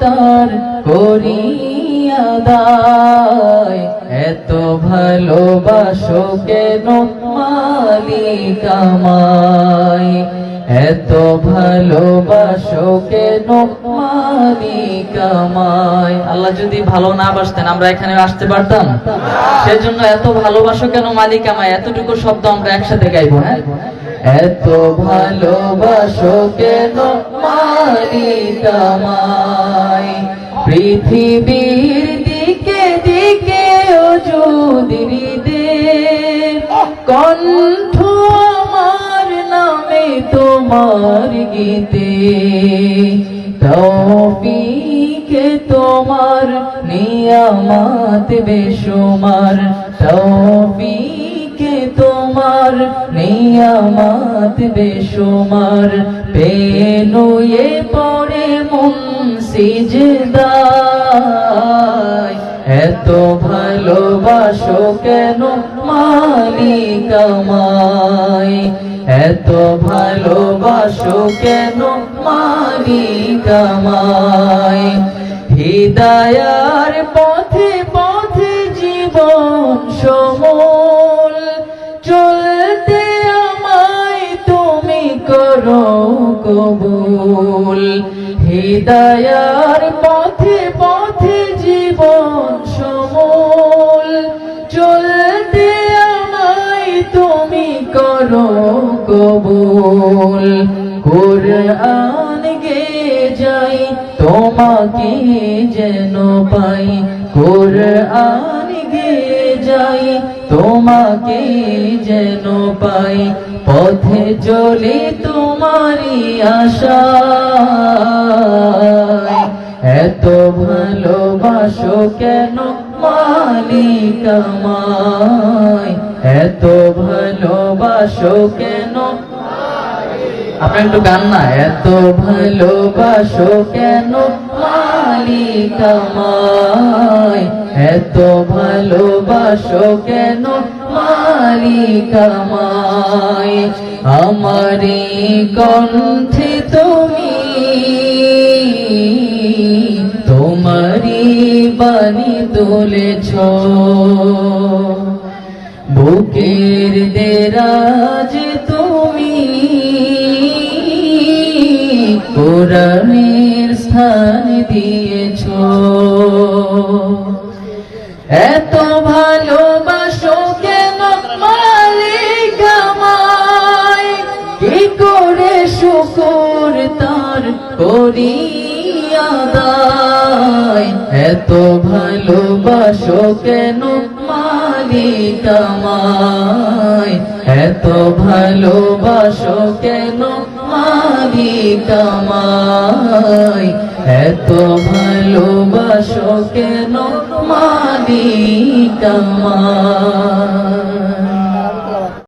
তার করি আদায় এত ভালোবাসো কেন মালিক আমায়? এত ভালোবাসো কেন মালিক আমায়? আল্লাহ যদি ভালো না বাসতেন, আমরা এখানে আসতে পারতাম? সেজন্য এত ভালোবাসো কেন মালিক আমায়? এতটুকু শব্দ আমরা একসাথে গাইবো হ্যাঁ? এত ভালোবাসো কেন মালিক আমায়? পৃথিবীর দিকে দিকে ও যদি দে কণ্ঠ আমার নামে তোমার গীতে। তৌফিকে তোমার নিয়ামত বেশুমার। তৌফিকে তোমার নিয়ামত বেশুমার। পেনুয়ে পড়ে মন সিজদায় এত ভালোবাসো কেন মালিক আমায়? এত ভালোবাসো কেন মালিক আমায়? হৃদয়ার পথে পথে জীবন সমল। চলতে আমায় তুমি করো কবুল। হৃদয়ার কবুল কোরআন গে যাই, তোমাকে যেন পাই। কোরআন গে যাই, তোমাকে যেন পাই। পথে চলে তোমারি আশা। এত ভালোবাসো কেন মালিক আমায়? এত ভালোবাসো কেন আপনার একটু গান না, এত ভালোবাসো কেন? মালিক আমায়, এত ভালোবাসো কেন? মালিক আমায় আমারি কণ্ঠে তুমি তোমারি বাণী তুলেছ। বুকের দেরাজ দিয়েছ। এত ভালোবাসো কেন মালিক আমায়? কি করে শুকুর তার করি এত ভালোবাসো কেন মালিক এত ভালোবাসো কেন মালিক আমায়? এত ভালোবাসো কেন মালিক আমায়